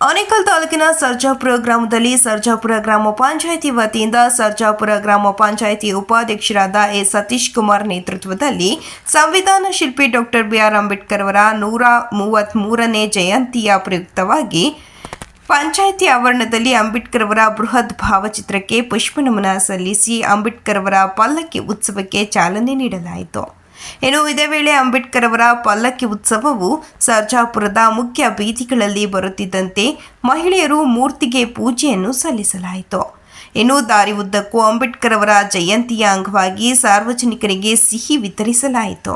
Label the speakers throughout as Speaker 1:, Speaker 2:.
Speaker 1: ಆನೇಕಲ್ ತಾಲೂಕಿನ ಸರ್ಜಾಪುರ ಗ್ರಾಮದಲ್ಲಿ ಸರ್ಜಾಪುರ ಗ್ರಾಮ ಪಂಚಾಯಿತಿ ವತಿಯಿಂದ ಸರ್ಜಾಪುರ ಗ್ರಾಮ ಪಂಚಾಯಿತಿ ಉಪಾಧ್ಯಕ್ಷರಾದ ಎ ಸತೀಶ್ ಕುಮಾರ್ ನೇತೃತ್ವದಲ್ಲಿ ಸಂವಿಧಾನ ಶಿಲ್ಪಿ ಡಾಕ್ಟರ್ ಬಿಆರ್ ಅಂಬೇಡ್ಕರ್ ಅವರ ನೂರ ಮೂವತ್ತ್ಮೂರನೇ ಜಯಂತಿಯ ಪ್ರಯುಕ್ತವಾಗಿ ಪಂಚಾಯಿತಿ ಆವರಣದಲ್ಲಿ ಅಂಬೇಡ್ಕರ್ ಅವರ ಬೃಹತ್ ಭಾವಚಿತ್ರಕ್ಕೆ ಪುಷ್ಪನಮನ ಸಲ್ಲಿಸಿ ಅಂಬೇಡ್ಕರ್ ಅವರ ಪಲ್ಲಕ್ಕಿ ಉತ್ಸವಕ್ಕೆ ಚಾಲನೆ ನೀಡಲಾಯಿತು. ಇನ್ನು ಇದೇ ವೇಳೆ ಅಂಬೇಡ್ಕರ್ ಅವರ ಪಲ್ಲಕ್ಕಿ ಉತ್ಸವವು ಸರ್ಜಾಪುರದ ಮುಖ್ಯ ಬೀದಿಗಳಲ್ಲಿ ಬರುತ್ತಿದ್ದಂತೆ ಮಹಿಳೆಯರು ಮೂರ್ತಿಗೆ ಪೂಜೆಯನ್ನು ಸಲ್ಲಿಸಲಾಯಿತು. ಇನ್ನು ದಾರಿ ಉದ್ದಕ್ಕೂ ಅಂಬೇಡ್ಕರ್ ಅವರ ಜಯಂತಿಯ ಅಂಗವಾಗಿ ಸಾರ್ವಜನಿಕರಿಗೆ ಸಿಹಿ ವಿತರಿಸಲಾಯಿತು.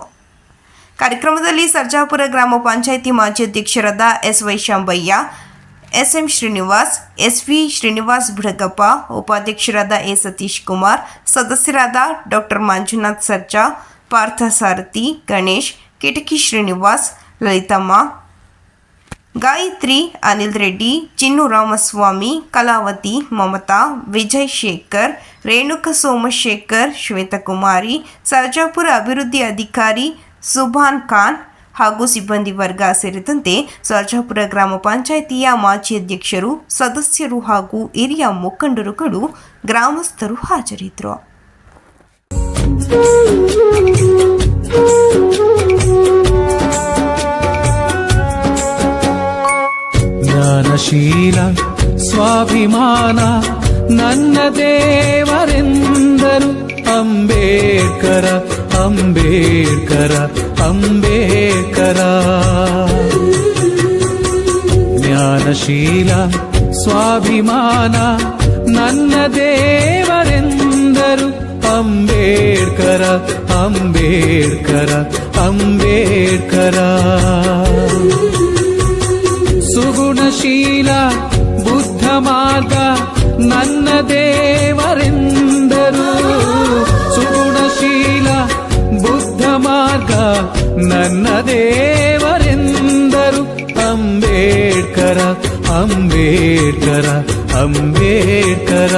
Speaker 1: ಕಾರ್ಯಕ್ರಮದಲ್ಲಿ ಸರ್ಜಾಪುರ ಗ್ರಾಮ ಪಂಚಾಯಿತಿ ಮಾಜಿ ಅಧ್ಯಕ್ಷರಾದ S Y Shambayya S M Srinivas S V Srinivas Bidagappa, ಉಪಾಧ್ಯಕ್ಷರಾದ ಎ ಸತೀಶ್ ಕುಮಾರ್, ಸದಸ್ಯರಾದ ಡಾಕ್ಟರ್ ಮಂಜುನಾಥ್ ಸರ್ಜಾ ಪಾರ್ಥಸಾರಥಿ, ಗಣೇಶ್, ಕಿಟಕಿ ಶ್ರೀನಿವಾಸ್, ಲಲಿತಮ್ಮ, ಗಾಯತ್ರಿ, ಅನಿಲ್ ರೆಡ್ಡಿ, ಚಿನ್ನು ರಾಮಸ್ವಾಮಿ, ಕಲಾವತಿ, ಮಮತಾ ವಿಜಯ್ ಶೇಖರ್ ರೇಣುಕ ಸೋಮಶೇಖರ್ ಶ್ವೇತಕುಮಾರಿ ಸರ್ಜಾಪುರ ಅಭಿವೃದ್ಧಿ ಅಧಿಕಾರಿ ಸುಭಾನ್ ಖಾನ್ ಹಾಗೂ ಸಿಬ್ಬಂದಿ ವರ್ಗ ಸೇರಿದಂತೆ ಸರ್ಜಾಪುರ ಗ್ರಾಮ ಪಂಚಾಯಿತಿಯ ಮಾಜಿ ಅಧ್ಯಕ್ಷರು, ಸದಸ್ಯರು ಹಾಗೂ ಹಿರಿಯ ಮುಖಂಡರುಗಳು ಗ್ರಾಮಸ್ಥರು ಹಾಜರಿದ್ದರು.
Speaker 2: ಜ್ಞಾನಶೀಲ ಸ್ವಾಭಿಮಾನ ನನ್ನ ದೇವರೆಂದರು ಅಂಬೇಡ್ಕರ ಅಂಬೇಡ್ಕರ ಅಂಬೇಡ್ಕರ ಜ್ಞಾನಶೀಲ ಸ್ವಾಭಿಮಾನ ನನ್ನ ದೇವರೆಂದರು ಅಂಬೇಡ್ಕರ ಅಂಬೇಡ್ಕರ ಅಂಬೇಡ್ಕರ ಸುಗುಣಶೀಲ ಬುದ್ಧ ಮಾರ್ಗ ನನ್ನ ದೇವರೆಂದರು ಸುಗುಣಶೀಲ ಬುದ್ಧ ಮಾರ್ಗ ನನ್ನ ದೇವರೆಂದರು ಅಂಬೇಡ್ಕರ ಅಂಬೇಡ್ಕರ ಅಂಬೇಡ್ಕರ
Speaker 3: ಅಂಬೇಡ್ಕರ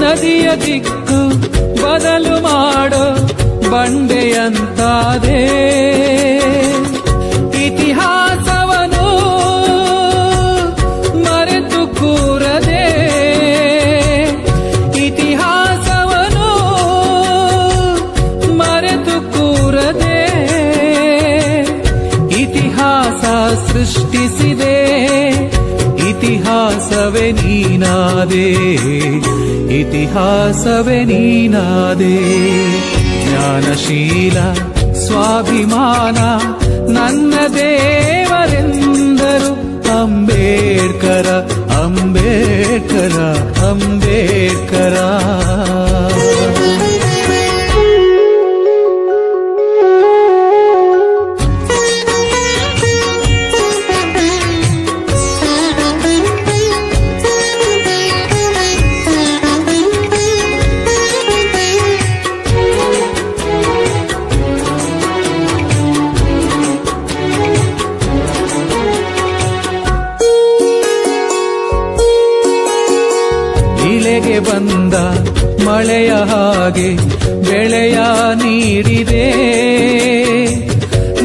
Speaker 2: ನದಿಯ ದಿಕ್ಕು ಬದಲು ಮಾಡೋ ಬಂಡೆಯಂತಾದೆ. ನೀನಾದೆ ಇತಿಹಾಸವೇ ನೀನಾದೆ ಜ್ಞಾನಶೀಲ ಸ್ವಾಭಿಮಾನ ನನ್ನ ದೇವರೆಂದರು ಅಂಬೇಡ್ಕರ ಅಂಬೇಡ್ಕರ ಅಂಬೇಡ್ಕರ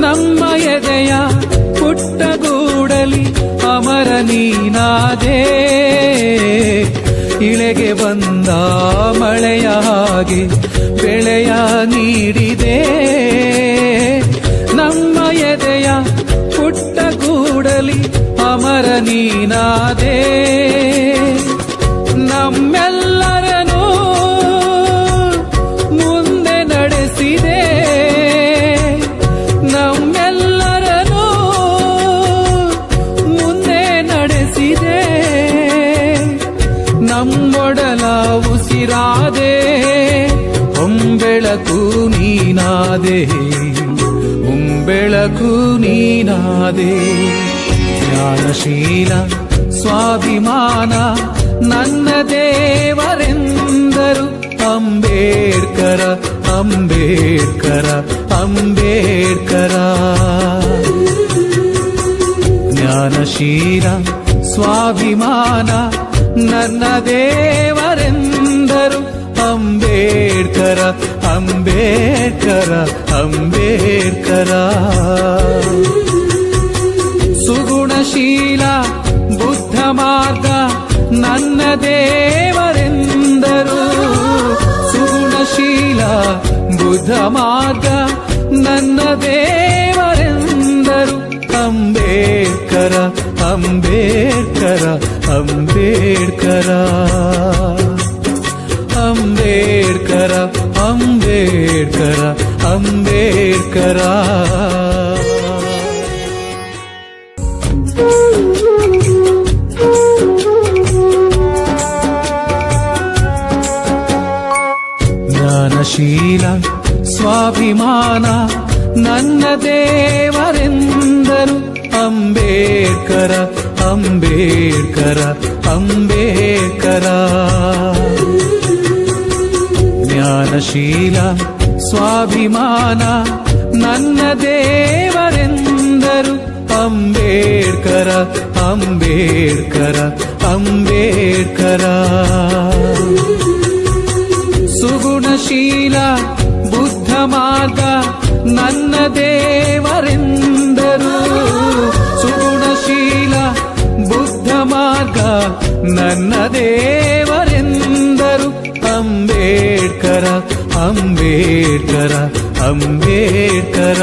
Speaker 2: ನಮ್ಮ ಎದೆಯ ಪುಟ್ಟಗೂಡಲಿ ಅಮರ ನೀನಾದೆ. ಇಳೆಗೆ ಬಂದ ಮಳೆಯ ಹಾಗೆ ಬೆಳೆಯ ನೀಡಿದೆ. ನಮ್ಮ ಎದೆಯ ಪುಟ್ಟ ಕೂಡಲಿ ಅಮರ ನೀನಾದೆ. ನಮ್ಮೆಲ್ಲರನು ಹೊಂಬೆಳಕು ನೀನಾದೆ ಹೊಂಬೆಳಕು ನೀನಾದೆ. ಜ್ಞಾನಶೀಲ ಸ್ವಾಭಿಮಾನ ನನ್ನ ದೇವರೆಂದರು ಅಂಬೇಡ್ಕರ ಅಂಬೇಡ್ಕರ ಅಂಬೇಡ್ಕರ. ಜ್ಞಾನಶೀಲ ಸ್ವಾಭಿಮಾನ ನನ್ನ ದೇವರೆಂದರು ಅಂಬೇಡ್ಕರ ಅಂಬೇಡ್ಕರ ಅಂಬೇಡ್ಕರ ಸುಗುಣಶೀಲ ಬುದ್ಧ ಮಾರ್ಗ ನನ್ನ ದೇವರೆಂದರು ಸುಗುಣಶೀಲ ಬುದ್ಧ ಮಾರ್ಗ ನನ್ನ ದೇವರೆಂದರು ಅಂಬೇಡ್ಕರ ಅಂಬೇಡ್ಕರ ಅಂಬೇಡ್ಕರ ಅಂಬೇಡ್ಕರ ಅಂಬೇಡ್ಕರ ಅಂಬೇಡ್ಕರ ಜ್ಞಾನಶೀಲ ಸ್ವಾಭಿಮಾನ ನನ್ನ ದೇವರೆಂದರು ಅಂಬೇಡ್ಕರ ಅಂಬೇಡ್ಕರ ಅಂಬೇಡ್ಕರ ಜ್ಞಾನಶೀಲ ಸ್ವಾಭಿಮಾನ ನನ್ನ ದೇವರೆಂದರು ಅಂಬೇಡ್ಕರ ಅಂಬೇಡ್ಕರ ಅಂಬೇಡ್ಕರ ಸುಗುಣಶೀಲ ಬುದ್ಧ ಮಾರ್ಗ ನನ್ನ ದೇವರೆಂದರು ಸುಗುಣಶೀಲ ಬುದ್ಧ ಮಾರ್ಗ ನನ್ನ ದೇವರೆಂದರು ಅಂಬೇಡ್ಕರ ಅಂಬೇಡ್ಕರ ಅಂಬೇಡ್ಕರ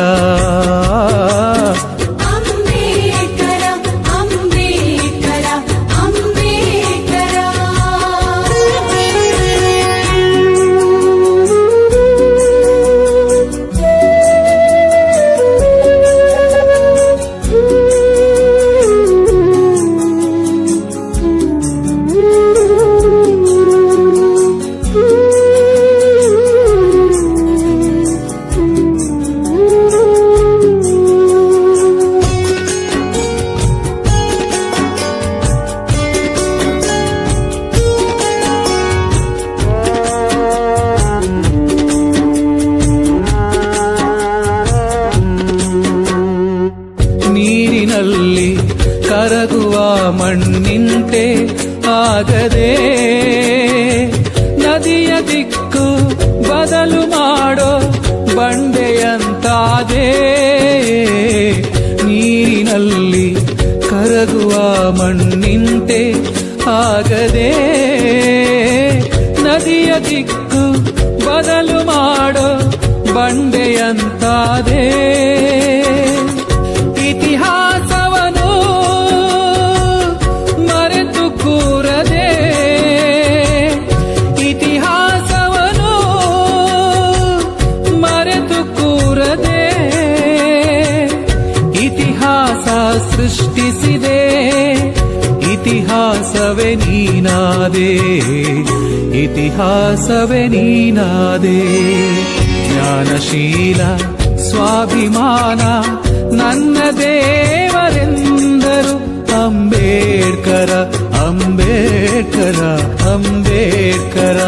Speaker 2: ಮಣ್ಣಿಂತೆ ಆಗದೆ ನದಿಯ ದಿಕ್ಕು ಬದಲು ಮಾಡೋ ಬಂಡೆಯಂತಾದೆ. ನೀರಿನಲ್ಲಿ ಕರಗುವ ಮಣ್ಣಿಂತೆ ಆಗದೆ ನದಿಯ ದಿಕ್ಕು ಬದಲು ಮಾಡೋ ಬಂಡೆಯಂತಾದೆ. ನೀನಾದೆ ಇತಿಹಾಸವೇ ನೀನಾದೆ. ಜ್ಞಾನಶೀಲ ಸ್ವಾಭಿಮಾನ ನನ್ನ ದೇವರೆಂದರು ಅಂಬೇಡ್ಕರ ಅಂಬೇಡ್ಕರ ಅಂಬೇಡ್ಕರ.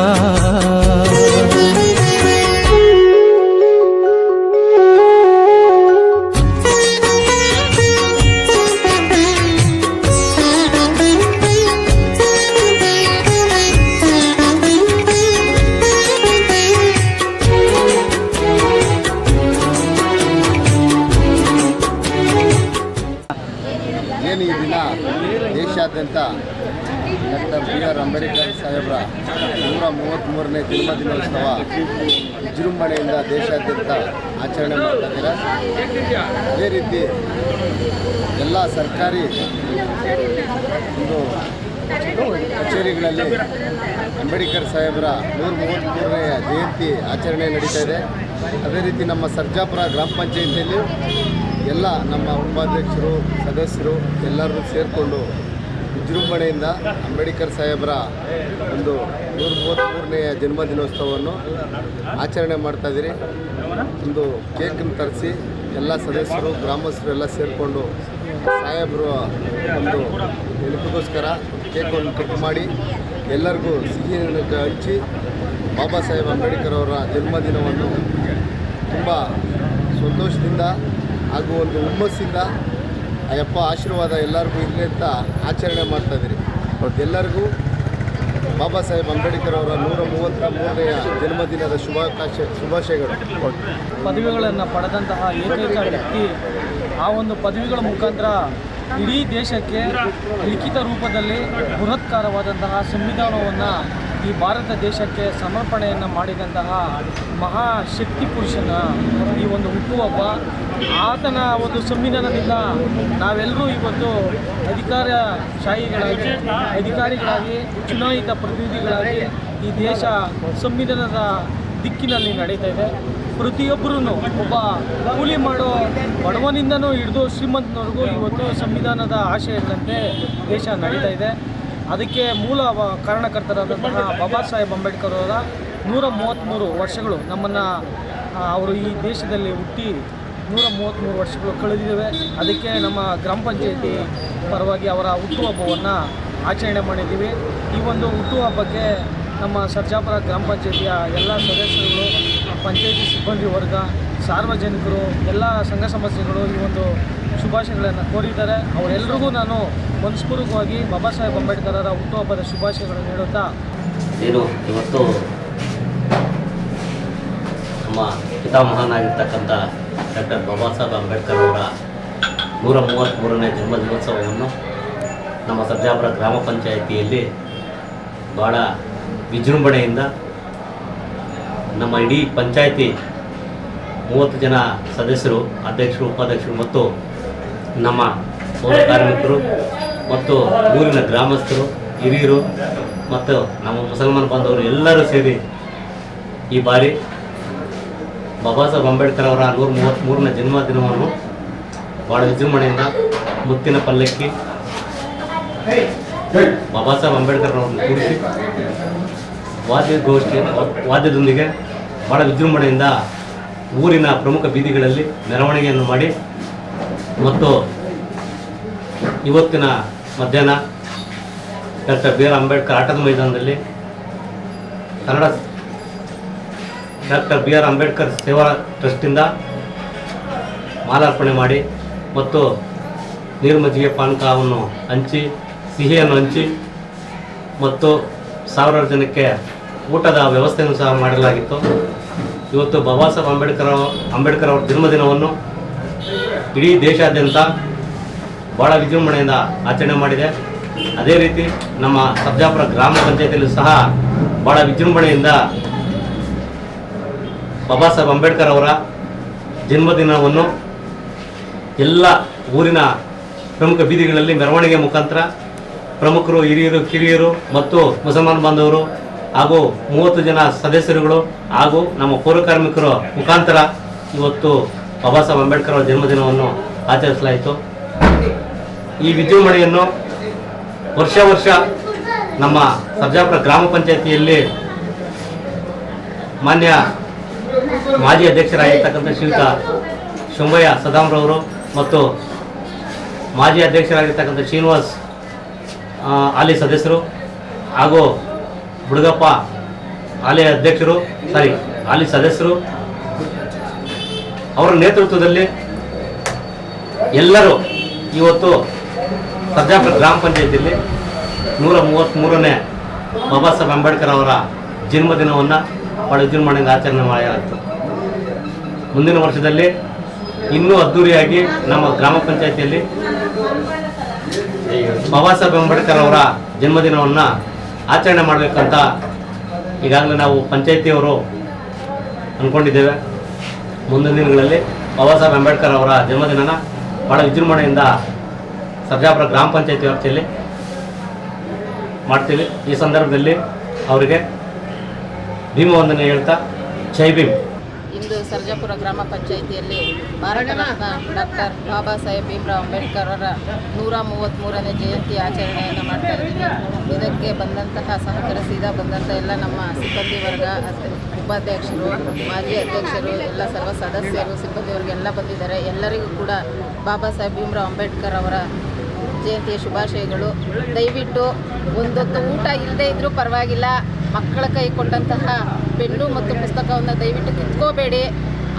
Speaker 4: ಜನ್ಮದಿನೋತ್ಸವ ವಿಜೃಂಭಣೆಯಿಂದ ದೇಶಾದ್ಯಂತ ಆಚರಣೆ ಮಾಡ್ತಾ ಅದೇ ರೀತಿ ಎಲ್ಲ ಸರ್ಕಾರಿ ಒಂದು ಕಚೇರಿಗಳಲ್ಲಿ ಅಂಬೇಡ್ಕರ್ ಸಾಹೇಬರ ನೂರ ಮೂವತ್ತ್ಮೂರನೆಯ ಜಯಂತಿ ಆಚರಣೆ ನಡೀತಾ ಇದೆ. ಅದೇ ರೀತಿ ನಮ್ಮ ಸರ್ಜಾಪುರ ಗ್ರಾಮ ಪಂಚಾಯಿತಿಯಲ್ಲಿ ಎಲ್ಲ ನಮ್ಮ ಉಪಾಧ್ಯಕ್ಷರು, ಸದಸ್ಯರು ಎಲ್ಲರೂ ಸೇರಿಕೊಂಡು ವಿಜೃಂಭಣೆಯಿಂದ ಅಂಬೇಡ್ಕರ್ ಸಾಹೇಬರ ಒಂದು ನೂರ ಮೂವತ್ತ್ಮೂರನೆಯ ಜನ್ಮದಿನೋತ್ಸವವನ್ನು ಆಚರಣೆ ಮಾಡ್ತಾ ಇದ್ದೀರಿ. ಒಂದು ಕೇಕನ್ನು ತರಿಸಿ ಎಲ್ಲ ಸದಸ್ಯರು, ಗ್ರಾಮಸ್ಥರು ಎಲ್ಲ ಸೇರಿಕೊಂಡು ಸಾಹೇಬರು ಒಂದು ನೆನಪಿಗೋಸ್ಕರ ಕೇಕನ್ನು ಕಟ್ ಮಾಡಿ ಎಲ್ಲರಿಗೂ ಸಿಹಿಯನ್ನು ಹಂಚಿ ಬಾಬಾ ಸಾಹೇಬ್ ಅಂಬೇಡ್ಕರ್ ಅವರ ಜನ್ಮದಿನವನ್ನು ತುಂಬ ಸಂತೋಷದಿಂದ ಹಾಗೂ ಒಂದು ಹುಮ್ಮಸ್ಸಿಂದ ಅಯ್ಯಪ್ಪ ಆಶೀರ್ವಾದ ಎಲ್ಲರಿಗೂ ಇರಲಿ ಅಂತ ಆಚರಣೆ ಮಾಡ್ತಾ ಇದ್ದೀರಿ. ಬಾಬಾ ಸಾಹೇಬ್ ಅಂಬೇಡ್ಕರ್ ಅವರ ನೂರ ಮೂವತ್ತ ಮೂರನೆಯ ಜನ್ಮದಿನದ ಶುಭಾಕಾಶ ಶುಭಾಶಯಗಳು.
Speaker 5: ಪದವಿಗಳನ್ನು ಪಡೆದಂತಹ ಏಕೈಕ ವ್ಯಕ್ತಿ, ಆ ಒಂದು ಪದವಿಗಳ ಮುಖಾಂತರ ಇಡೀ ದೇಶಕ್ಕೆ ಲಿಖಿತ ರೂಪದಲ್ಲಿ ಬೃಹತ್ಕಾರವಾದಂತಹ ಸಂವಿಧಾನವನ್ನು ಈ ಭಾರತ ದೇಶಕ್ಕೆ ಸಮರ್ಪಣೆಯನ್ನು ಮಾಡಿದಂತಹ ಮಹಾಶಕ್ತಿ ಪುರುಷನ ಈ ಒಂದು ಹುಟ್ಟುಹಬ್ಬ, ಆತನ ಒಂದು ಸಂವಿಧಾನದಿಂದ ನಾವೆಲ್ಲರೂ ಇವತ್ತು ಅಧಿಕಾರಶಾಹಿಗಳಾಗಿ, ಅಧಿಕಾರಿಗಳಾಗಿ, ಚುನಾಯಿತ ಪ್ರತಿನಿಧಿಗಳಾಗಿ ಈ ದೇಶ ಸಂವಿಧಾನದ ದಿಕ್ಕಿನಲ್ಲಿ ನಡೀತಾ ಇದೆ. ಪ್ರತಿಯೊಬ್ಬರೂ ಒಬ್ಬ ಕೂಲಿ ಮಾಡೋ ಬಡವನಿಂದನೂ ಹಿಡಿದು ಶ್ರೀಮಂತನವರೆಗೂ ಇವತ್ತು ಸಂವಿಧಾನದ ಆಶಯಗಳಂತೆ ದೇಶ ನಡೀತಾ ಇದೆ. ಅದಕ್ಕೆ ಮೂಲ ಕಾರಣಕರ್ತರಾದಂತಹ ಬಾಬಾ ಸಾಹೇಬ್ ಅಂಬೇಡ್ಕರ್ ಅವರ ನೂರ ಮೂವತ್ತ್ಮೂರು ವರ್ಷಗಳು ನಮ್ಮನ್ನು ಅವರು ಈ ದೇಶದಲ್ಲಿ ಹುಟ್ಟಿ ನೂರ ಮೂವತ್ತ್ಮೂರು ವರ್ಷಗಳು ಕಳೆದಿದ್ದಾವೆ. ಅದಕ್ಕೆ ನಮ್ಮ ಗ್ರಾಮ ಪಂಚಾಯತಿ ಪರವಾಗಿ ಅವರ ಹುಟ್ಟುಹಬ್ಬವನ್ನು ಆಚರಣೆ ಮಾಡಿದ್ದೀವಿ. ಈ ಒಂದು ಹುಟ್ಟುಹಬ್ಬಕ್ಕೆ ನಮ್ಮ ಸರ್ಜಾಪುರ ಗ್ರಾಮ ಪಂಚಾಯತಿಯ ಎಲ್ಲ ಸದಸ್ಯರುಗಳು ಪಂಚಾಯತಿ ಸಿಬ್ಬಂದಿ ವರ್ಗ ಸಾರ್ವಜನಿಕರು ಎಲ್ಲ ಸಂಘ ಸಂಸ್ಥೆಗಳು ಈ ಒಂದು ಶುಭಾಶಯಗಳನ್ನು ಕೋರಿದ್ದಾರೆ. ಅವರೆಲ್ಲರಿಗೂ ನಾನು ಮನಸ್ಪೂರ್ವಕವಾಗಿ ಬಾಬಾ ಸಾಹೇಬ್ ಅಂಬೇಡ್ಕರರ ಹುಟ್ಟುಹಬ್ಬದ ಶುಭಾಶಯಗಳನ್ನು ಹೇಳುತ್ತಾ
Speaker 6: ಏನು, ಇವತ್ತು ನಮ್ಮ ಪಿತಾಮಹನಾಗಿರ್ತಕ್ಕಂಥ ಡಾಕ್ಟರ್ ಬಾಬಾ ಸಾಹೇಬ್ ಅಂಬೇಡ್ಕರ್ ಅವರ ನೂರ ಮೂವತ್ತ್ಮೂರನೇ ಜನ್ಮದಿನೋತ್ಸವವನ್ನು ನಮ್ಮ ಸರ್ಜಾಪುರ ಗ್ರಾಮ ಪಂಚಾಯಿತಿಯಲ್ಲಿ ಭಾಳ ವಿಜೃಂಭಣೆಯಿಂದ ನಮ್ಮ ಇಡೀ ಪಂಚಾಯಿತಿ ಮೂವತ್ತು ಜನ ಸದಸ್ಯರು, ಅಧ್ಯಕ್ಷರು, ಉಪಾಧ್ಯಕ್ಷರು ಮತ್ತು ನಮ್ಮ ಪೌರ ಕಾರ್ಮಿಕರು ಮತ್ತು ಊರಿನ ಗ್ರಾಮಸ್ಥರು, ಹಿರಿಯರು ಮತ್ತು ನಮ್ಮ ಮುಸಲ್ಮಾನ್ ಬಾಂಧವರು ಎಲ್ಲರೂ ಸೇರಿ ಈ ಬಾರಿ ಬಾಬಾ ಸಾಹೇಬ್ ಅಂಬೇಡ್ಕರ್ ಅವರ ನೂರ ಮೂವತ್ತ್ಮೂರನೇ ಜನ್ಮದಿನವನ್ನು ಭಾಳ ವಿಜೃಂಭಣೆಯಿಂದ ಮುತ್ತಿನ ಪಲ್ಲಕ್ಕಿ ಬಾಬಾ ಸಾಹೇಬ್ ಅಂಬೇಡ್ಕರ್ ಅವರನ್ನು ಕೂರಿಸಿ ವಾದ್ಯಗೋಷ್ಠಿ ವಾದ್ಯದೊಂದಿಗೆ ಭಾಳ ವಿಜೃಂಭಣೆಯಿಂದ ಊರಿನ ಪ್ರಮುಖ ಬೀದಿಗಳಲ್ಲಿ ಮೆರವಣಿಗೆಯನ್ನು ಮಾಡಿ ಮತ್ತು ಇವತ್ತಿನ ಮಧ್ಯಾಹ್ನ ಡಾಕ್ಟರ್ ಬಿ ಆರ್ ಅಂಬೇಡ್ಕರ್ ಆಟದ ಮೈದಾನದಲ್ಲಿ Kannada doctor B R Ambedkar ಸೇವಾ ಟ್ರಸ್ಟಿಂದ ಮಾಲಾರ್ಪಣೆ ಮಾಡಿ ಮತ್ತು ನೀರು ಮಜ್ಜಿಗೆ ಪಾನಕವನ್ನು ಹಂಚಿ, ಸಿಹಿಯನ್ನು ಹಂಚಿ ಮತ್ತು ಸಾವಿರಾರು ಜನಕ್ಕೆ ಊಟದ ವ್ಯವಸ್ಥೆಯನ್ನು ಸಹ ಮಾಡಲಾಗಿತ್ತು. ಇವತ್ತು ಬಾಬಾ ಸಾಹೇಬ್ ಅಂಬೇಡ್ಕರ್ ಅಂಬೇಡ್ಕರ್ ಅವರ ಜನ್ಮದಿನವನ್ನು ಇಡೀ ದೇಶಾದ್ಯಂತ ಭಾಳ ವಿಜೃಂಭಣೆಯಿಂದ ಆಚರಣೆ ಮಾಡಿದೆ. ಅದೇ ರೀತಿ ನಮ್ಮ ಸರ್ಜಾಪುರ ಗ್ರಾಮ ಪಂಚಾಯತಿಯಲ್ಲೂ ಸಹ ಭಾಳ ವಿಜೃಂಭಣೆಯಿಂದ ಬಾಬಾ ಸಾಹೇಬ್ ಅಂಬೇಡ್ಕರ್ ಅವರ ಜನ್ಮದಿನವನ್ನು ಎಲ್ಲ ಊರಿನ ಪ್ರಮುಖ ಬೀದಿಗಳಲ್ಲಿ ಮೆರವಣಿಗೆ ಮುಖಾಂತರ ಪ್ರಮುಖರು ಹಿರಿಯರು, ಕಿರಿಯರು ಮತ್ತು ಮುಸಲ್ಮಾನ್ ಬಾಂಧವರು ಹಾಗೂ ಮೂವತ್ತು ಜನ ಸದಸ್ಯರುಗಳು ಹಾಗೂ ನಮ್ಮ ಪೌರ ಕಾರ್ಮಿಕರ ಮುಖಾಂತರ ಇವತ್ತು ಬಾಬಾ ಸಾಹೇಬ್ ಅಂಬೇಡ್ಕರ್ ಅವರ ಜನ್ಮದಿನವನ್ನು ಆಚರಿಸಲಾಯಿತು. ಈ ವಿಜೃಂಭಣೆಯನ್ನು ವರ್ಷ ವರ್ಷ ನಮ್ಮ ಸರ್ಜಾಪುರ ಗ್ರಾಮ ಪಂಚಾಯತಿಯಲ್ಲಿ ಮಾನ್ಯ ಮಾಜಿ ಅಧ್ಯಕ್ಷರಾಗಿರ್ತಕ್ಕಂಥ ಶ್ರೀಯುತ ಶುಂಭಯ್ಯ ಸದಾಮ್ರವರು ಮತ್ತು ಮಾಜಿ ಅಧ್ಯಕ್ಷರಾಗಿರ್ತಕ್ಕಂಥ ಶ್ರೀನಿವಾಸ್ ಆಲಿ ಸದಸ್ಯರು ಹಾಗೂ ಬುಡಗಪ್ಪ ಆಲಿ ಅಧ್ಯಕ್ಷರು ಸಾರಿ ಆಲಿ ಸದಸ್ಯರು ಅವರ ನೇತೃತ್ವದಲ್ಲಿ ಎಲ್ಲರೂ ಇವತ್ತು ಸರ್ಜಾಪುರ ಗ್ರಾಮ ಪಂಚಾಯತಿಯಲ್ಲಿ ನೂರ ಮೂವತ್ತ್ಮೂರನೇ ಬಾಬಾ ಸಾಹೇಬ್ ಅಂಬೇಡ್ಕರ್ ಅವರ ಜನ್ಮದಿನವನ್ನು ಭಾಳ ವಿಜೃಂಭಣೆಯಿಂದ ಆಚರಣೆ ಮಾಡಲಾಯಿತು ಮುಂದಿನ ವರ್ಷದಲ್ಲಿ ಇನ್ನೂ ಅದ್ಧೂರಿಯಾಗಿ ನಮ್ಮ ಗ್ರಾಮ ಪಂಚಾಯತಿಯಲ್ಲಿ ಬಾಬಾ ಸಾಹೇಬ್ ಅಂಬೇಡ್ಕರ್ ಅವರ ಜನ್ಮದಿನವನ್ನು ಆಚರಣೆ ಮಾಡಬೇಕಂತ ಈಗಾಗಲೇ ನಾವು ಪಂಚಾಯತಿಯವರು ಅಂದ್ಕೊಂಡಿದ್ದೇವೆ ಮುಂದಿನ ದಿನಗಳಲ್ಲಿ ಬಾಬಾ ಸಾಹೇಬ್ ಅಂಬೇಡ್ಕರ್ ಅವರ ಜನ್ಮದಿನನ ಭಾಳ ವಿಜೃಂಭಣೆಯಿಂದ ಸರ್ಜಾಪುರ ಗ್ರಾಮ ಪಂಚಾಯತಿ ವ್ಯಾಪ್ತಿಯಲ್ಲಿ ಮಾಡ್ತೀವಿ. ಈ ಸಂದರ್ಭದಲ್ಲಿ ಅವರಿಗೆ ಭೀಮವಂದನೆ ಹೇಳ್ತಾ, ಜೈ ಭೀಮ್.
Speaker 7: ಇಂದು ಸರ್ಜಾಪುರ ಗ್ರಾಮ ಪಂಚಾಯಿತಿಯಲ್ಲಿ ಭಾರತ ಡಾಕ್ಟರ್ ಬಾಬಾ ಸಾಹೇಬ್ ಭೀಮ್ರಾವ್ ಅಂಬೇಡ್ಕರ್ ಅವರ ನೂರ ಮೂವತ್ತ್ಮೂರನೇ ಜಯಂತಿ ಆಚರಣೆಯನ್ನು ಮಾಡ್ತಾ ಇದ್ದೀವಿ. ಇದಕ್ಕೆ ಬಂದಂತಹ ಸಹಕರಿಸಿದ ಬಂದಂಥ ಎಲ್ಲ ನಮ್ಮ ಸಿಬ್ಬಂದಿ ವರ್ಗ ಉಪಾಧ್ಯಕ್ಷರು, ಮಾಜಿ ಅಧ್ಯಕ್ಷರು, ಎಲ್ಲ ಸರ್ವ ಸದಸ್ಯರು ಸಿಬ್ಬಂದಿ ವರ್ಗ ಎಲ್ಲ ಬಂದಿದ್ದಾರೆ. ಎಲ್ಲರಿಗೂ ಕೂಡ ಬಾಬಾ ಸಾಹೇಬ್ ಭೀಮ್ರಾವ್ ಅಂಬೇಡ್ಕರ್ ಅವರ ಜಯಂತಿಯ ಶುಭಾಶಯಗಳು. ದಯವಿಟ್ಟು ಒಂದೊತ್ತು ಊಟ ಇಲ್ಲದೆ ಇದ್ದರೂ ಪರವಾಗಿಲ್ಲ. ಮಕ್ಕಳ ಕೈ ಕೊಟ್ಟಂತಹ ಪೆನ್ನು ಮತ್ತು ಪುಸ್ತಕವನ್ನು ದಯವಿಟ್ಟು ಕಿತ್ಕೋಬೇಡಿ.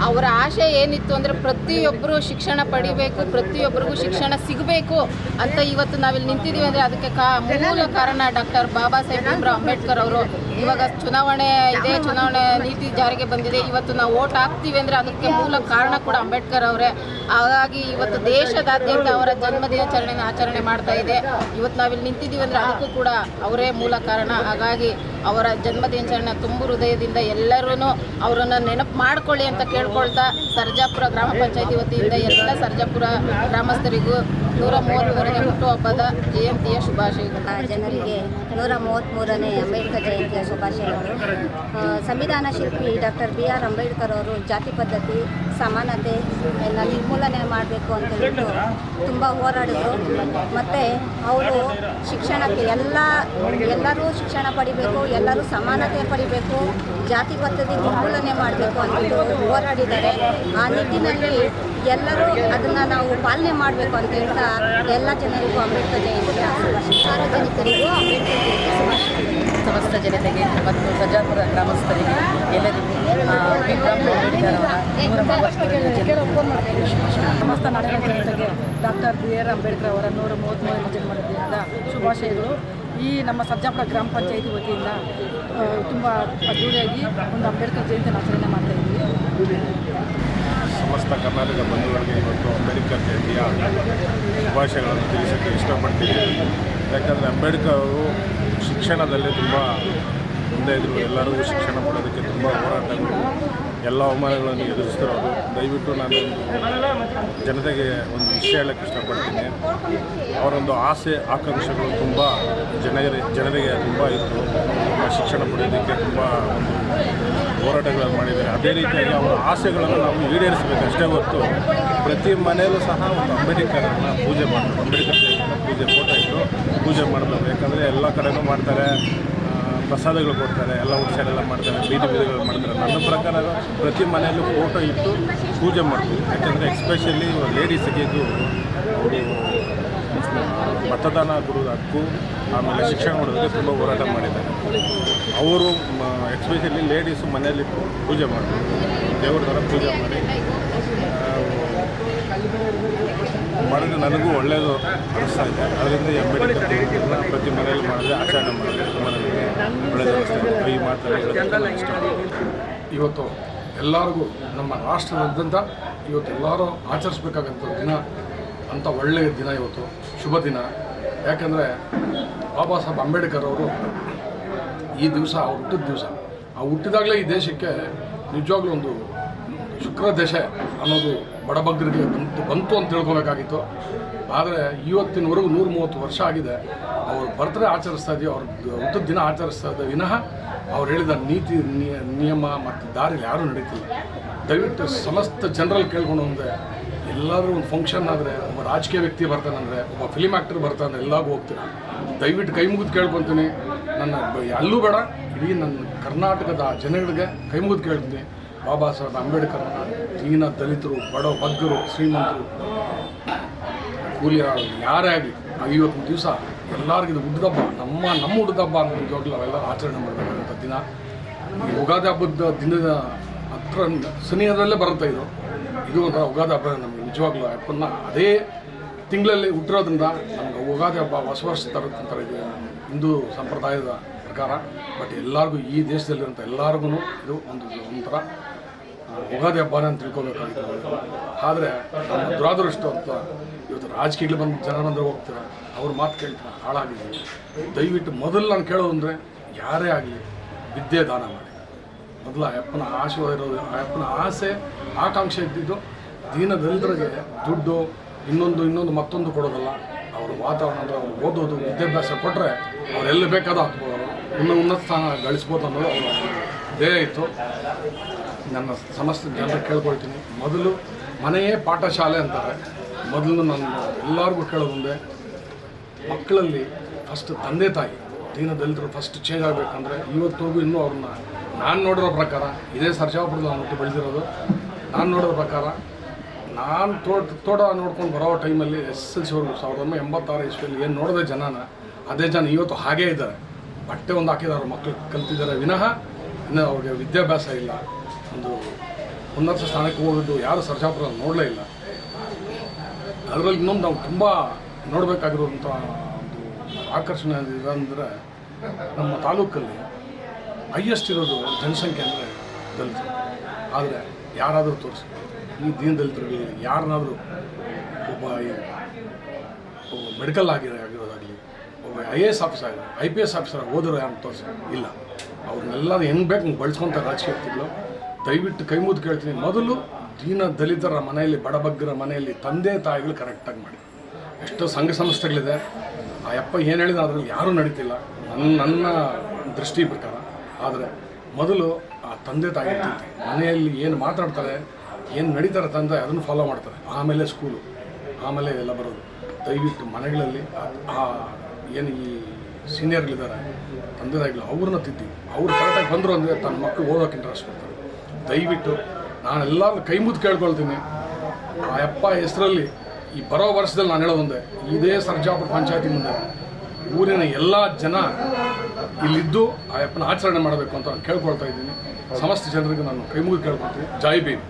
Speaker 7: ಅವರ ಆಶೆ ಏನಿತ್ತು ಅಂದರೆ ಪ್ರತಿಯೊಬ್ಬರು ಶಿಕ್ಷಣ ಪಡಿಬೇಕು ಪ್ರತಿಯೊಬ್ಬರಿಗೂ ಶಿಕ್ಷಣ ಸಿಗಬೇಕು ಅಂತ ಇವತ್ತು ನಾವಿಲ್ಲಿ ನಿಂತಿದ್ದೀವಿ ಅಂದರೆ ಅದಕ್ಕೆ ಕಾ, ಮೂಲ ಕಾರಣ ಡಾಕ್ಟರ್ ಬಾಬಾ ಸಾಹೇಬ್ ಭೀಮ್ರಾವ್ ಅಂಬೇಡ್ಕರ್ ಅವರು. ಇವಾಗ ಚುನಾವಣೆ ಇದೆ, ಚುನಾವಣೆ ನೀತಿ ಜಾರಿಗೆ ಬಂದಿದೆ. ಇವತ್ತು ನಾವು ಓಟ್ ಹಾಕ್ತೀವಿ ಅಂದರೆ ಅದಕ್ಕೆ ಮೂಲ ಕಾರಣ ಕೂಡ ಅಂಬೇಡ್ಕರ್ ಅವರೇ. ಹಾಗಾಗಿ ಇವತ್ತು ದೇಶದಾದ್ಯಂತ ಅವರ ಜನ್ಮ ದಿನಾಚರಣೆಯನ್ನು ಆಚರಣೆ ಮಾಡ್ತಾ ಇದೆ. ಇವತ್ತು ನಾವಿಲ್ಲಿ ನಿಂತಿದ್ದೀವಿ ಅಂದರೆ ಅದಕ್ಕೂ ಕೂಡ ಅವರೇ ಮೂಲ ಕಾರಣ. ಹಾಗಾಗಿ ಅವರ ಜನ್ಮ ದಿನಾಚರಣೆ ತುಂಬು ಹೃದಯದಿಂದ ಎಲ್ಲರೂ ಅವರನ್ನು ನೆನಪು ಮಾಡ್ಕೊಳ್ಳಿ ಅಂತ ಕೇಳ್ಕೊಳ್ತಾ ಸರ್ಜಾಪುರ ಗ್ರಾಮ ಪಂಚಾಯತಿ ವತಿಯಿಂದ ಎಲ್ಲ ಸರ್ಜಾಪುರ ಗ್ರಾಮಸ್ಥರಿಗೂ ನೂರ ಮೂವತ್ತ್ಮೂರನೇ ಹುಟ್ಟುಹಬ್ಬದ ಜಯಂತಿಯ ಶುಭಾಶಯಗಳು.
Speaker 8: ಜನರಿಗೆ ನೂರ ಮೂವತ್ತ್ಮೂರನೇ ಅಂಬೇಡ್ಕರ್ ಜಯಂತಿಯ ಶುಭಾಶಯಗಳು. ಸಂವಿಧಾನ ಶಿಲ್ಪಿ ಡಾಕ್ಟರ್ ಬಿ ಆರ್ ಅಂಬೇಡ್ಕರ್ ಅವರು ಜಾತಿ ಪದ್ಧತಿ, ಸಮಾನತೆ ಎಲ್ಲ ನಿರ್ಮೂಲನೆ ಮಾಡಬೇಕು ಅಂತ ಹೇಳಿಬಿಟ್ಟು ತುಂಬ ಹೋರಾಡಿದರು. ಮತ್ತು ಅವರು ಶಿಕ್ಷಣಕ್ಕೆ ಎಲ್ಲ, ಎಲ್ಲರೂ ಶಿಕ್ಷಣ ಪಡಿಬೇಕು ಎಲ್ಲರೂ ಸಮಾನತೆ ಪಡಿಬೇಕು, ಜಾತಿ ಪದ್ಧತಿ ನಿರ್ಮೂಲನೆ ಮಾಡಬೇಕು ಅಂತ ಹೋರಾಡಿದ್ದಾರೆ. ಆ ನಿಟ್ಟಿನಲ್ಲಿ ಎಲ್ಲರೂ ಅದನ್ನು ನಾವು ಪಾಲನೆ ಮಾಡಬೇಕು ಅಂತ ಹೇಳ್ತಾ ಎಲ್ಲ ಜನರಿಗೂ ಅಂಬೇಡ್ಕರ್ ಜಯಂತಿ ಸಾರ್ವಜನಿಕರಿಗೂ ಅಂಬೇಡ್ಕರ್ ಜಯಂತಿ
Speaker 7: ಸಮಸ್ತ ಜನತೆಗೆ ಮತ್ತು ಸಜಾಪುರ ಗ್ರಾಮಸ್ಥರಿಗೆ ಎಲ್ಲರಿಗೂ
Speaker 9: ಸಮಸ್ತ ನಾಡಿನ ಜನತೆಗೆ ಡಾಕ್ಟರ್ ಬಿ ಆರ್ ಅಂಬೇಡ್ಕರ್ ಅವರ ನೂರ ಮೂವತ್ತ್ಮೂರನೇ ಜನ್ಮದಿನದ ಶುಭಾಶಯಗಳು. ಈ ನಮ್ಮ ಸರ್ಜಾಪುರ ಗ್ರಾಮ ಪಂಚಾಯಿತಿ ವತಿಯಿಂದ ತುಂಬ ಅದ್ದೂರಿಯಾಗಿ ಒಂದು ಅಂಬೇಡ್ಕರ್ ಜಯಂತಿಯನ್ನು ಆಚರಣೆ ಮಾಡ್ತಾ ಇದ್ದೀವಿ.
Speaker 10: ಸಮಸ್ತ ಕರ್ನಾಟಕ ಬಂಧುಗಳಿಗೆ ಇವತ್ತು ಅಂಬೇಡ್ಕರ್ ಜಯಂತಿಯ ಶುಭಾಶಯಗಳನ್ನು ತಿಳಿಸೋಕ್ಕೆ ಇಷ್ಟಪಡ್ತೀವಿ ಯಾಕಂದರೆ ಅಂಬೇಡ್ಕರ್ ಅವರು ಶಿಕ್ಷಣದಲ್ಲಿ ತುಂಬ ಮುಂದೆ ಇದ್ದರು ಎಲ್ಲರಿಗೂ ಶಿಕ್ಷಣ ಕೊಡೋದಕ್ಕೆ ತುಂಬ ಹೋರಾಟಗಳು ಎಲ್ಲ ಅವಮಾನಗಳನ್ನು ಎದುರಿಸ್ತಿರೋದು ದಯವಿಟ್ಟು ನಾನು ಜನತೆಗೆ ಒಂದು ವಿಷಯ ಹೇಳಕ್ಕೆ ಇಷ್ಟಪಡ್ತೀನಿ. ಅವರೊಂದು ಆಸೆ, ಆಕಾಂಕ್ಷೆಗಳು ತುಂಬ ಜನರಿಗೆ ಜನರಿಗೆ ತುಂಬ ಇತ್ತು. ಶಿಕ್ಷಣ ಪಡೆಯೋದಕ್ಕೆ ತುಂಬ ಒಂದು ಹೋರಾಟಗಳನ್ನು ಮಾಡಿದ್ದಾರೆ. ಅದೇ ರೀತಿಯಾಗಿ ಅವರ ಆಸೆಗಳನ್ನು ನಾವು ಈಡೇರಿಸಬೇಕು. ಅಷ್ಟೇ ಹೊತ್ತು ಪ್ರತಿ ಮನೆಯಲ್ಲೂ ಸಹ ಒಂದು ಅಂಬೇಡ್ಕರನ್ನು ಪೂಜೆ ಮಾಡಬೇಕು ಅಂಬೇಡ್ಕರ್ ಪೂಜೆ ಫೋಟೋ ಇಟ್ಟು ಪೂಜೆ ಮಾಡಬೇಕು. ಯಾಕಂದರೆ ಎಲ್ಲ ಕಡೆನೂ ಮಾಡ್ತಾರೆ. ಪ್ರಸಾದಗಳು ಕೊಡ್ತಾರೆ, ಎಲ್ಲ ಔಟ್ಸೈಡೆಲ್ಲ ಮಾಡ್ತಾರೆ, ಬೀದಿ ಬೀದಿಗಳು ಮಾಡ್ತಾರೆ. ನನ್ನ ಪ್ರಕಾರ ಪ್ರತಿ ಮನೆಯಲ್ಲೂ ಫೋಟೋ ಇಟ್ಟು ಪೂಜೆ ಮಾಡ್ತೀವಿ. ಯಾಕೆಂದರೆ ಎಕ್ಸ್ಪೆಷಲಿ ಲೇಡೀಸಿಗೆ ಇದು ಮತದಾನ ಕೊಡೋದು ಹಕ್ಕು ಆಮೇಲೆ ಶಿಕ್ಷಣ ಕೊಡೋದಕ್ಕೆ ತುಂಬ ಹೋರಾಟ ಮಾಡಿದ್ದಾರೆ. ಅವರು ಎಕ್ಸ್ಪೆಷಲಿ ಲೇಡೀಸು ಮನೆಯಲ್ಲಿ ಪೂಜೆ ಮಾಡ್ತಾರೆ. ದೇವ್ರ ಥರ ಪೂಜೆ ಮಾಡಿ ಮಾಡಿದ್ರೆ ನನಗೂ ಒಳ್ಳೆಯದು ಅನಿಸ್ತಾ ಇದೆ. ಅದರಿಂದ ಅಂಬೇಡ್ಕರ್ ಪ್ರತಿ ಮನೆಯಲ್ಲಿ ಮಾಡಿದ್ರೆ ಆಚರಣೆ ಮಾಡಿದ್ರೆ
Speaker 11: ಇವತ್ತು ಎಲ್ಲರಿಗೂ ನಮ್ಮ ರಾಷ್ಟ್ರದಾದ್ಯಂತ ಇವತ್ತು ಎಲ್ಲರೂ ಆಚರಿಸ್ಬೇಕಾಗಂಥ ದಿನ ಅಂತ ಒಳ್ಳೆಯ ದಿನ ಇವತ್ತು, ಶುಭ ದಿನ. ಯಾಕಂದರೆ ಬಾಬಾ ಸಾಹೇಬ್ ಅಂಬೇಡ್ಕರ್ ಅವರು ಈ ದಿವಸ ಅವ್ರು ಹುಟ್ಟಿದ ದಿವಸ. ಆ ಹುಟ್ಟಿದಾಗಲೇ ಈ ದೇಶಕ್ಕೆ ನಿಜವಾಗ್ಲೂ ಒಂದು ಶುಕ್ರ ದೇಶ ಅನ್ನೋದು ಬಡಬಗ್ಗರಿಗೆ ಬಂತು ಬಂತು ಅಂತ ತಿಳ್ಕೊಬೇಕಾಗಿತ್ತು. ಆದರೆ ಇವತ್ತಿನವರೆಗೂ ನೂರ ಮೂವತ್ತು ವರ್ಷ ಆಗಿದೆ. ಅವರು ಬರ್ತ್ಡೇ ಆಚರಿಸ್ತಾ ಇದೆಯೋ ಅವ್ರ ಹುಟ್ಟಿದ ದಿನ ಆಚರಿಸ್ತಾ ಇದ್ದ ವಿನಃ ಅವ್ರು ಹೇಳಿದ ನೀತಿ ನಿಯ- ನಿಯಮ ಮತ್ತು ದಾರಿಲಿ ಯಾರೂ ನಡೀತಿಲ್ಲ. ದಯವಿಟ್ಟು ಸಮಸ್ತ ಜನರಲ್ಲಿ ಕೇಳ್ಕೊಂಡು ಅಂದರೆ ಎಲ್ಲಾದರೂ ಒಂದು ಫಂಕ್ಷನ್ ಆದರೆ ಒಬ್ಬ ರಾಜಕೀಯ ವ್ಯಕ್ತಿ ಬರ್ತಾನಂದರೆ, ಒಬ್ಬ ಫಿಲಿಮ್ ಆ್ಯಕ್ಟರ್ ಬರ್ತಾನೆ ಎಲ್ಲಾಗೂ ಹೋಗ್ತೀನಿ ದಯವಿಟ್ಟು ಕೈ ಮುಗಿದು ಕೇಳ್ಕೊತೀನಿ. ನನ್ನ ಅಲ್ಲೂ ಬೇಡ, ಇಡೀ ನನ್ನ ಕರ್ನಾಟಕದ ಜನಗಳಿಗೆ ಕೈ ಮುಗಿದು ಕೇಳ್ತೀನಿ. ಬಾಬಾ ಸಾಹೇಬ್ ಅಂಬೇಡ್ಕರ್ ದೀನ ದಲಿತರು, ಬಡ ಬಗ್ಗರು ಶ್ರೀಮಂತರು ಕೂಲಿ ಯಾರೇ ಆಗಲಿ ಇವತ್ತಿನ ದಿವಸ ಎಲ್ಲರಿಗೂ ಇದು ಹುಟ್ಟಿದಬ್ಬ ನಮ್ಮ ನಮ್ಮ ಹುಟ್ಟಿದಬ್ಬ ಅಂತ ನಿಜವಾಗ್ಲೂ ನಾವೆಲ್ಲ ಆಚರಣೆ ಮಾಡಬೇಕಂತ ದಿನ. ಯುಗಾದಿ ಹಬ್ಬದ ದಿನದ ಹತ್ರ ಸನಿಹದಲ್ಲೇ ಬರುತ್ತೆ ಇದು. ಇದು ಒಂಥರ ಯುಗಾದಿ ಹಬ್ಬ ನಮಗೆ ನಿಜವಾಗ್ಲೂ ಹಬ್ಬನ ಅದೇ ತಿಂಗಳಲ್ಲಿ ಹುಟ್ಟಿರೋದ್ರಿಂದ ನಮ್ಗೆ ಯುಗಾದಿ ಹಬ್ಬ ಹೊಸ ವರ್ಷ ತರುತ್ತಂತ ಇದು ಹಿಂದೂ ಸಂಪ್ರದಾಯದ ಪ್ರಕಾರ. ಬಟ್ ಎಲ್ಲರಿಗೂ ಈ ದೇಶದಲ್ಲಿರುವಂಥ ಎಲ್ಲರಿಗೂ ಇದು ಒಂದು ಒಂಥರ ಯುಗಾದಿ ಹಬ್ಬನ ಅಂತ ತಿಳ್ಕೊಬೇಕಾಗಿತ್ತು ಆದರೆ ನಮ್ಮ ದುರಾದೃಷ್ಟ ಅಂತ ಇವತ್ತು ರಾಜಕೀಯಗಳು ಬಂದು ಜನ ಬಂದರೆ ಹೋಗ್ತಾರೆ, ಅವ್ರ ಮಾತು ಕೇಳ್ತಾರೆ ಹಾಳಾಗಿದ್ದೀವಿ ದಯವಿಟ್ಟು ಮೊದಲು ನಾನು ಕೇಳೋದು ಅಂದರೆ ಯಾರೇ ಆಗಲಿ ವಿದ್ಯೆ ದಾನ ಮಾಡಿ. ಮೊದಲು ಆ ಅಪ್ಪನ ಆಶೀರ್ವಾದ ಇರೋದು, ಆ ಅಪ್ಪನ ಆಸೆ, ಆಕಾಂಕ್ಷೆ ಇದ್ದಿದ್ದು ದೀನ ದಲಿತರಿಗೆ ದುಡ್ಡು, ಇನ್ನೊಂದು ಇನ್ನೊಂದು ಮತ್ತೊಂದು ಕೊಡೋದಲ್ಲ. ಅವ್ರ ವಾತಾವರಣ ಅಂದರೆ ಅವ್ರು ಓದೋದು, ವಿದ್ಯಾಭ್ಯಾಸ ಕೊಟ್ಟರೆ ಅವರೆಲ್ಲ ಬೇಕಾದ ಹಾಕ್ಬೋದು. ಇನ್ನೂ ಉನ್ನತ ಸ್ಥಾನ ಗಳಿಸ್ಬೋದು ಅನ್ನೋದು ಅವರ ಧ್ಯೇಯ ಇತ್ತು. ನನ್ನ ಸಮಸ್ತ ಜನರ ಕೇಳ್ಕೊಳ್ತೀನಿ. ಮೊದಲು ಮನೆಯೇ ಪಾಠಶಾಲೆ ಅಂತಾರೆ. ಮೊದಲು ನಾನು ಎಲ್ಲರಿಗೂ ಮುಂದೆ ಮಕ್ಕಳಲ್ಲಿ ಫಸ್ಟ್ ತಂದೆ ತಾಯಿ ದೀನ ದಲಿತರು ಫಸ್ಟ್ ಚೇಂಜ್ ಆಗಬೇಕಂದ್ರೆ ಇವತ್ತಿಗೂ ಇನ್ನೂ ಅವ್ರನ್ನ ನಾನು ನೋಡಿರೋ ಪ್ರಕಾರ, ಇದೇ ಸರ್ಜಾಪುರದಲ್ಲಿ ನಾನು ಬೆಳೆದಿರೋದು, ನಾನು ನೋಡಿರೋ ಪ್ರಕಾರ ನಾನು ತೋಟ ತೋಟ ನೋಡ್ಕೊಂಡು ಬರೋ ಟೈಮಲ್ಲಿ ಎಸ್ ಎಲ್ ಸಿ ಅವ್ರಿಗೆ ಸಾವಿರದ ಒಂಬೈನೂರ ಎಂಬತ್ತಾರು ಇಸ್ವಿಯಲ್ಲಿ ಏನು ನೋಡಿದೆ ಜನನ, ಅದೇ ಜನ ಇವತ್ತು ಹಾಗೇ ಇದ್ದಾರೆ. ಬಟ್ಟೆ ಒಂದು ಹಾಕಿದ್ದಾರೆ ಮಕ್ಕಳು ಕಲ್ತಿದ್ದಾರೆ ವಿನಃ ಇನ್ನು ಅವ್ರಿಗೆ ವಿದ್ಯಾಭ್ಯಾಸ ಇಲ್ಲ. ಒಂದು ಉನ್ನತ ಸ್ಥಾನಕ್ಕೆ ಹೋಗಿದ್ದು ಯಾರು ಸರ್ಜಾಪುರ ನೋಡಲೇ ಇಲ್ಲ. ಅದರಲ್ಲಿ ಇನ್ನೊಂದು ನಾವು ತುಂಬ ನೋಡಬೇಕಾಗಿರುವಂಥ ಒಂದು ಆಕರ್ಷಣೆ ಇದಂದರೆ ನಮ್ಮ ತಾಲೂಕಲ್ಲಿ ಹೈಯೆಸ್ಟ್ ಇರೋದು ಜನಸಂಖ್ಯೆ ಅಂದರೆ ದಲಿತರು. ಆದರೆ ಯಾರಾದರೂ ತೋರಿಸಿ ಈ ದೀನ ದಲಿತರಲ್ಲಿ ಯಾರನ್ನಾದರೂ ಒಬ್ಬ ಮೆಡಿಕಲ್ ಆಗಿರೋ ಆಗಿರೋದಾಗಲಿ I A S officer I P S officer ಓದಿರೋ ಯಾರು ತೋರಿಸಿ ಇಲ್ಲ. ಅವ್ರನ್ನೆಲ್ಲ ಹೆಂಗೆ ಬೇಕು ಹಂಗೆ ಬಳಸ್ಕೊತಾರೆ ರಾಜಕೀಯ ವ್ಯಕ್ತಿಗಳು. ದಯವಿಟ್ಟು ಕೈ ಕೇಳ್ತೀನಿ. ಮೊದಲು ದೀನ ದಲಿತರ ಮನೆಯಲ್ಲಿ ಬಡಬಗ್ಗರ ಮನೆಯಲ್ಲಿ ತಂದೆ ತಾಯಿಗಳು ಕರೆಕ್ಟಾಗಿ ಮಾಡಿ. ಎಷ್ಟೋ ಸಂಘ ಸಂಸ್ಥೆಗಳಿದೆ. ಆ ಅಪ್ಪ ಏನು ಹೇಳಿದ ಅದರಲ್ಲಿ ಯಾರೂ ನಡೀತಿಲ್ಲ. ನನ್ನ ನನ್ನ ದೃಷ್ಟಿ ಪ್ರಕಾರ. ಆದರೆ ಮೊದಲು ಆ ತಂದೆ ತಾಯಿ ಮನೆಯಲ್ಲಿ ಏನು ಮಾತಾಡ್ತಾರೆ, ಏನು ನಡೀತಾರೆ ತಂದೆ ಅದನ್ನು ಫಾಲೋ ಮಾಡ್ತಾರೆ. ಆಮೇಲೆ ಸ್ಕೂಲು ಆಮೇಲೆ ಎಲ್ಲ ಬರೋದು. ದಯವಿಟ್ಟು ಮನೆಗಳಲ್ಲಿ ಆ ಏನು ಈ ಸೀನಿಯರ್ಗಳಿದ್ದಾರೆ ತಂದೆ ತಾಯಿಗಳು ಅವ್ರನ್ನ ತಿದ್ದಿ. ಅವ್ರು ಕರೆಕ್ಟಾಗಿ ಬಂದರು ಅಂದರೆ ತನ್ನ ಮಕ್ಕಳು ಓದೋಕೆ ಇಂಟ್ರೆಸ್ಟ್ ಕೊಡ್ತಾರೆ. ದಯವಿಟ್ಟು ನಾನೆಲ್ಲ ಕೈ ಮುದ್ದು ಕೇಳ್ಕೊಳ್ತೀನಿ. ಆ ಅಪ್ಪ ಹೆಸರಲ್ಲಿ ಈ ಬರೋ ವರ್ಷದಲ್ಲಿ ನಾನು ಹೇಳೋದೊಂದೇ, ಇದೇ ಸರ್ಜಾಪುರ ಪಂಚಾಯತಿ ಮುಂದೆ ಊರಿನ ಎಲ್ಲ ಜನ ಇಲ್ಲಿದ್ದು ಆ ಅಪ್ಪನ ಆಚರಣೆ ಮಾಡಬೇಕು ಅಂತ ನಾನು ಕೇಳ್ಕೊಳ್ತಾ ಇದ್ದೀನಿ. ಸಮಸ್ತ ಜನರಿಗೆ ನಾನು ಕೈ ಮುಗಿದು ಕೇಳ್ಕೊಳ್ತೀನಿ. ಜೈ ಭೀಮ್.